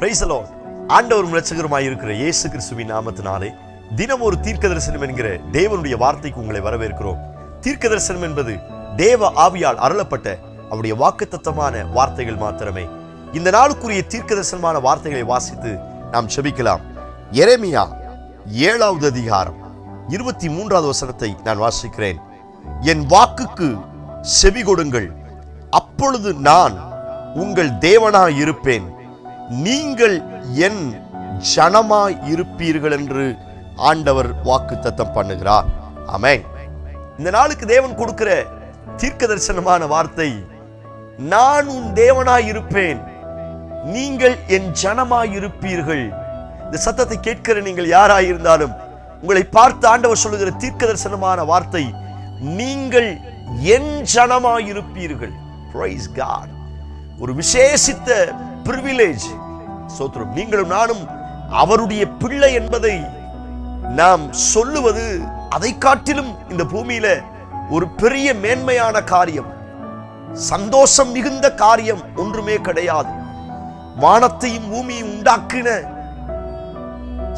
பிரைசலோ ஆண்டவர் ரட்சகருமாய் இருக்கிற இயேசு கிறிஸ்துவின் நாமத்தினாலே தினம் ஒரு தீர்க்க தரிசனம் என்கிற தேவனுடைய வார்த்தைக்கு உங்களை வரவேற்கிறோம். தீர்க்க தரிசனம் என்பது தேவ ஆவியால் அருளப்பட்ட அவருடைய வாக்குத்தத்தமான வார்த்தைகள் மாத்திரமே. இந்த நாளுக்குரிய தீர்க்க தரிசனமான வார்த்தைகளை வாசித்து நாம் செபிக்கலாம். எரேமியா ஏழாவது அதிகாரம் இருபத்தி மூன்றாவது வசனத்தை நான் வாசிக்கிறேன். என் வாக்குக்கு செவி கொடுங்கள் அப்பொழுது நான் உங்கள் தேவனாய் இருப்பேன். நீங்கள் என் ஜனமாய் இருப்பீர்கள் என்று ஆண்டவர் வாக்கு தத்தம் பண்ணுகிறார். ஆமே இந்த நாளுக்கு தேவன் கொடுக்கிற தீர்க்க தரிசனமான வார்த்தை நான் உன் தேவனாய் இருப்பேன். நீங்கள் என் ஜனமாய் இருப்பீர்கள். இந்த சத்தத்தை கேட்கிற நீங்கள் யாராய் இருந்தாலும் உங்களை பார்த்து ஆண்டவர் சொல்லுகிற தீர்க்க தரிசனமான வார்த்தை நீங்கள் என் ஜனமாய் இருப்பீர்கள். ஒரு விசேஷித்த பிரிவிலேஜ் சோத்ரம் நீங்களும் நானும் அவருடைய பிள்ளை என்பதை நாம் சொல்லுவது அதை காட்டிலும் இந்த பூமியில ஒரு பெரிய மேன்மையான காரியம். சந்தோஷம் மிகுந்த காரியம் ஒன்றுமே கிடையாது. வானத்தையும் பூமியையும் உண்டாக்கின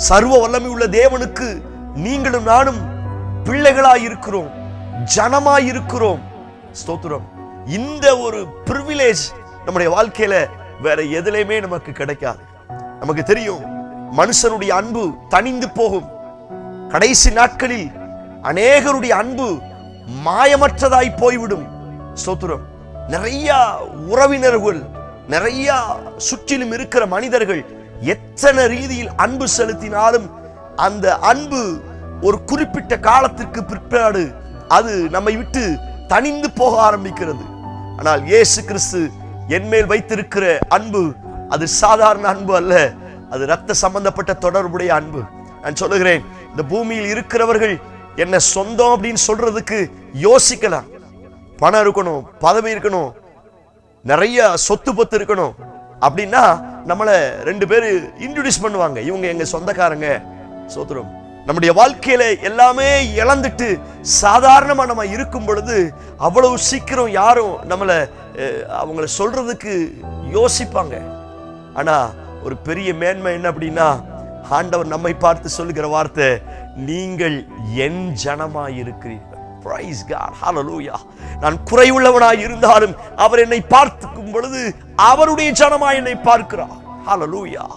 சர்வ வல்லமை உள்ள தேவனுக்கு நீங்களும் நானும் பிள்ளைகளாய் இருக்கிறோம் ஜனமாய் இருக்கிறோம் ஸ்தோத்திரம். இந்த ஒரு பிரிவிலேஜ் நம்முடைய வாழ்க்கையில வேற எதுலையுமே நமக்கு கிடைக்காது. நமக்கு தெரியும் மனுஷனுடைய அன்பு தனிந்து போகும். கடைசி நாட்களில் அநேகருடைய அன்பு மாயமற்றதாய் போய்விடும். ஸ்தோத்திரம். நிறைய உறவினர்கள் நிறைய சுற்றிலும் இருக்கிற மனிதர்கள் எத்தனை ரீதியில் அன்பு செலுத்தினாலும் அந்த அன்பு ஒரு குறிப்பிட்ட காலத்திற்கு பிற்பாடு அது நம்மை விட்டு தணிந்து போக ஆரம்பிக்கிறது. ஆனால் இயேசு கிறிஸ்து என்மேல் வைத்திருக்கிற அன்பு அது சாதாரண அன்பு அல்ல அது ரத்த சம்பந்தப்பட்ட தொடர்புடைய அன்பு. நான் சொல்லுகிறேன் இந்த பூமியில் இருக்கிறவர்கள் என்ன சொந்தம் அப்படின்னு சொல்றதுக்கு யோசிக்கலாம். பணம் இருக்கணும் பதவி இருக்கணும் நிறைய சொத்து பத்து இருக்கணும். அப்படின்னா நம்மளை ரெண்டு பேர் இன்ட்ரடியூஸ் பண்ணுவாங்க. இவங்க எங்க சொந்தக்காரங்க சோத்திரம் நம்முடைய வாழ்க்கையில எல்லாமே இழந்துட்டு சாதாரணமா நம்ம இருக்கும் பொழுது அவ்வளவு சீக்கிரம் யாரும் நம்மளை அவங்கள சொல்றதுக்கு யோசிப்பாங்க. ஆனா ஒரு பெரிய மேன்மை என்ன அப்படின்னா ஆண்டவர் நம்மை பார்த்து சொல்லுகிற வார்த்தை நீங்கள் என் ஜனமாய் இருக்கிறீர்கள். Praise God. நான் குறைவுள்ளவனாய் இருந்தாலும் அவர் என்னை பார்த்துக்கும் பொழுது அவருடைய ஜனமாய் என்னை பார்க்கிறார். Hallelujah.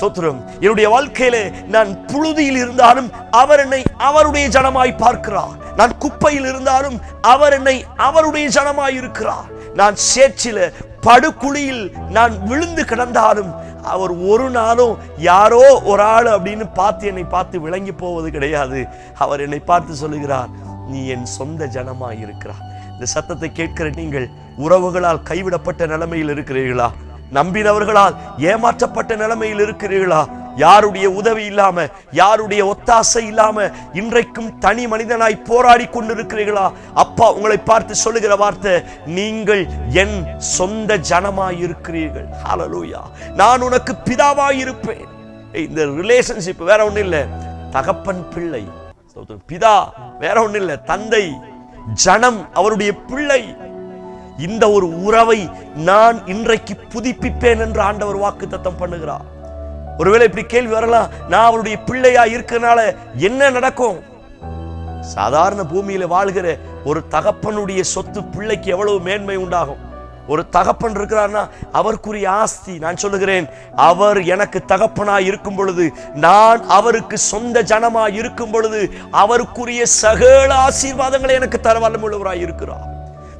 சோத்திரம் என்னுடைய வாழ்க்கையில நான் புழுதியில் இருந்தாலும் அவர் என்னை அவருடைய ஜனமாய் பார்க்கிறார். நான் குப்பையில் இருந்தாலும் அவர் என்னை அவருடைய ஜனமாய் இருக்கிறார். நான் சேற்றில படுகுழியில் நான் விழுந்து கிடந்தாலும் அவர் ஒரு நாளும் யாரோ ஒரு ஆள் அப்படின்னு பார்த்து என்னை பார்த்து விளங்கி போவது கிடையாது. அவர் என்னை பார்த்து சொல்லுகிறார் நீ என் சொந்த ஜனமா இருக்கிறார் இந்த சத்தத்தை கேட்கிற நீங்கள் உறவுகளால் கைவிடப்பட்ட நிலைமையில் இருக்கிறீர்களா? நம்பினவர்களால் ஏமாற்றப்பட்ட நிலைமையில் இருக்கிறீர்களா? யாருடைய உதவி இல்லாம யாருடைய ஒத்தாசை இல்லாம இன்றைக்கும் தனி மனிதனாய் போராடி கொண்டிருக்கிறீர்களா? அப்பா உங்களை பார்த்து சொல்லுகிற வார்த்தை நீங்கள் என் சொந்த ஜனமாய் இருக்கிறீர்கள் ஹalleluya நான் உனக்கு பிதாவாய் இருப்பேன் இந்த ரிலேஷன்ஷிப் வேற ஒண்ணும் இல்ல. தகப்பன் பிள்ளை. பிதா வேற ஒண்ணும் இல்ல. தந்தை ஜனம் அவருடைய பிள்ளை. இந்த ஒரு உறவை நான் இன்றைக்கு புதுப்பிப்பேன் என்று ஆண்டவர் வாக்கு தத்தம் பண்ணுகிறார். ஒருவேளை இப்படி கேள்வி வரலாம் நான் அவருடைய பிள்ளையா இருக்கிறனால என்ன நடக்கும்? சாதாரண பூமியில வாழ்கிற ஒரு தகப்பனுடைய சொத்து பிள்ளைக்கு எவ்வளவு மேன்மை உண்டாகும்? ஒரு தகப்பன் இருக்கிறார்னா அவருக்குரிய ஆஸ்தி நான் சொல்லுகிறேன் அவர் எனக்கு தகப்பனாய் இருக்கும் பொழுது நான் அவருக்கு சொந்த ஜனமாய் இருக்கும் பொழுது அவருக்குரிய சகல ஆசீர்வாதங்களை எனக்கு தர வல்லமுள்ளவராய் இருக்கிறார்.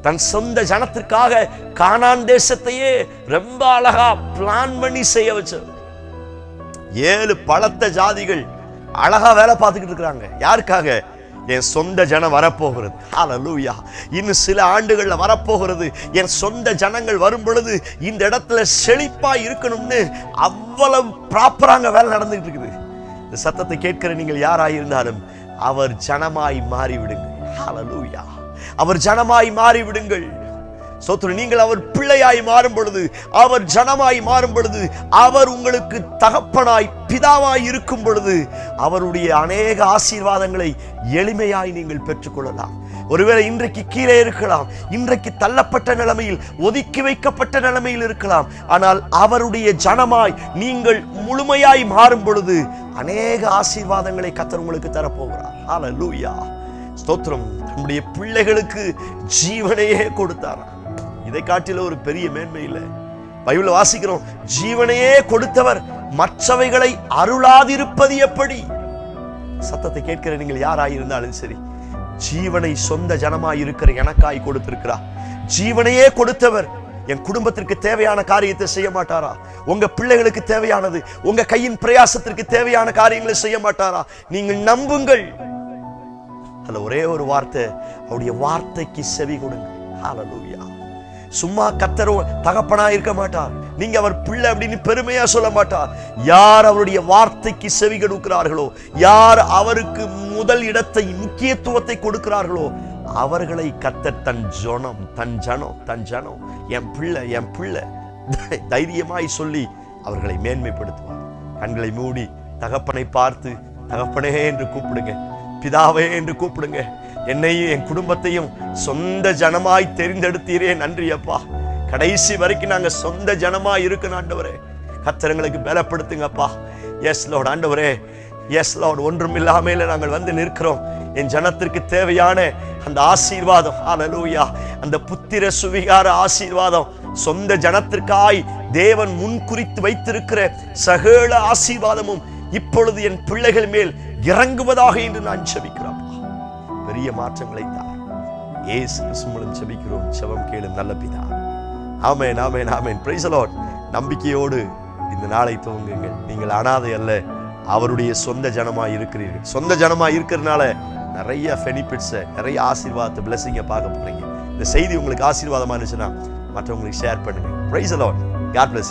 தன் சொந்த ஜனத்திற்காக கானான் தேசத்தையே ரொம்ப அழகா பிளான் பண்ணி செய்ய வச்சார் ஏழு பலத்த ஜாதிகள் அழகா வேலை பார்த்துக்கிட்டு இருக்கிறாங்க. யாருக்காக? என் சொந்த ஜனம் வரப்போகிறது. ஹலலூயா இன்னும் சில ஆண்டுகளில் வரப்போகிறது. என் சொந்த ஜனங்கள் வரும் பொழுது இந்த இடத்துல செழிப்பா இருக்கணும்னு அவ்வளவு ப்ராப்பராங்க வேலை நடந்துகிட்டு இருக்குது. இந்த சத்தத்தை கேட்கிற நீங்கள் யாராயிருந்தாலும் அவர் ஜனமாய் மாறிவிடுங்கள். ஹலலூயா அவர் ஜனமாய் மாறிவிடுங்கள். சோத்ரு நீங்கள் அவர் பிள்ளையாய் மாறும் பொழுது அவர் ஜனமாய் மாறும் பொழுது அவர் உங்களுக்கு தகப்பனாய் பிதாவாய் இருக்கும் பொழுது அவருடைய அநேக ஆசீர்வாதங்களை எளிமையாய் நீங்கள் பெற்றுக்கொள்ளலாம். ஒருவேளை இன்றைக்கு கீழே இருக்கலாம் இன்றைக்கு தள்ளப்பட்ட நிலைமையில் ஒதுக்கி வைக்கப்பட்ட நிலைமையில் இருக்கலாம் ஆனால் அவருடைய ஜனமாய் நீங்கள் முழுமையாய் மாறும் பொழுது அநேக ஆசீர்வாதங்களை கத்தர் உங்களுக்கு தரப்போகிறார். ஹalleluya ஸ்தோத்திரம். நம்முடைய பிள்ளைகளுக்கு ஜீவனையே கொடுத்தாராம். இதை காட்டில ஒரு பெரிய மேன்மை இல்லை. பைபிள் வாசிக்கிறோம் ஜீவனையே கொடுத்தவர் மற்றவைகளை அருளாதிருப்பது எப்படி? சத்தத்தை கேட்கிற நீங்கள் யாராயிருந்தாலும் சரி ஜீவனை சொந்த ஜனமாய் இருக்கிற எனக்காய் கொடுத்திருக்கிறார் ஜீவனையே கொடுத்தவர் என் குடும்பத்திற்கு தேவையான காரியத்தை செய்ய மாட்டாரா? உங்க பிள்ளைகளுக்கு தேவையானது உங்க கையின் பிரயாசத்திற்கு தேவையான காரியங்களை செய்ய மாட்டாரா? நீங்கள் நம்புங்கள். அதுல ஒரே ஒரு வார்த்தை அவருடைய வார்த்தைக்கு செவி கொடுங்க ஹalleluya. சும்மா கத்தரோ தகப்பனா இருக்க மாட்டார். நீங்க அவர் பிள்ளை அப்படின்னு பெருமையா சொல்ல மாட்டார். யார் அவருடைய வார்த்தைக்கு செவி கொடுக்கிறார்களோ யார் அவருக்கு முதல் இடத்தை முக்கியத்துவத்தை கொடுக்கிறார்களோ அவர்களை கத்தர் தன் ஜனம் தன் ஜனம் தன் ஜனம் என் பிள்ளை என் பிள்ளை தைரியமாய் சொல்லி அவர்களை மேன்மைப்படுத்துவார். கண்களை மூடி தகப்பனை பார்த்து தகப்பனே என்று கூப்பிடுங்க பிதாவே என்று கூப்பிடுங்க. என்னையும் என் குடும்பத்தையும் சொந்த ஜனமாய் தெரிந்தெடுத்தீரே நன்றி அப்பா. கடைசி வரைக்கும் நாங்க சொந்த ஜனமா இருக்கணும் ஆண்டவரே. கத்திரங்களுக்கு பலப்படுத்துங்கப்பா எஸ் லோட் ஆண்டவரே. எஸ் லார்ட் ஒன்றும் இல்லாமல் நாங்கள் வந்து நிற்கிறோம். என் ஜனத்திற்கு தேவையான அந்த ஆசீர்வாதம் ஆனலூயா அந்த புத்திர சுவிகார ஆசீர்வாதம் சொந்த ஜனத்திற்காய் தேவன் முன்குறித்து வைத்திருக்கிற சகல ஆசீர்வாதமும் இப்பொழுது என் பிள்ளைகள் மேல் இறங்குவதாக என்று நான் செபிக்கிறேன் பெரிய மாற்றங்களை தார் ஏசு கிறிஸ்து மூலம் செபிக்கிறோம் செவம் கேளும் நல்ல பிதா. ஆமென் ஆமென் ஆமென். பிரைசலோட் நம்பிக்கையோடு இந்த நாளை துவங்குங்கள். நீங்கள் அனாதை அல்ல அவருடைய சொந்த ஜனமாக இருக்கிறீர்கள். சொந்த ஜனமாக இருக்கிறதுனால நிறைய பெனிஃபிட்ஸை நிறைய ஆசீர்வாதத்தை பிளஸிங்கை பார்க்க போகிறீங்க இந்த செய்தி உங்களுக்கு ஆசீர்வாதமாக இருந்துச்சுன்னா மற்றவங்களுக்கு ஷேர் பண்ணுங்கள் ப்ரைஸ் லார்ட் காட் bless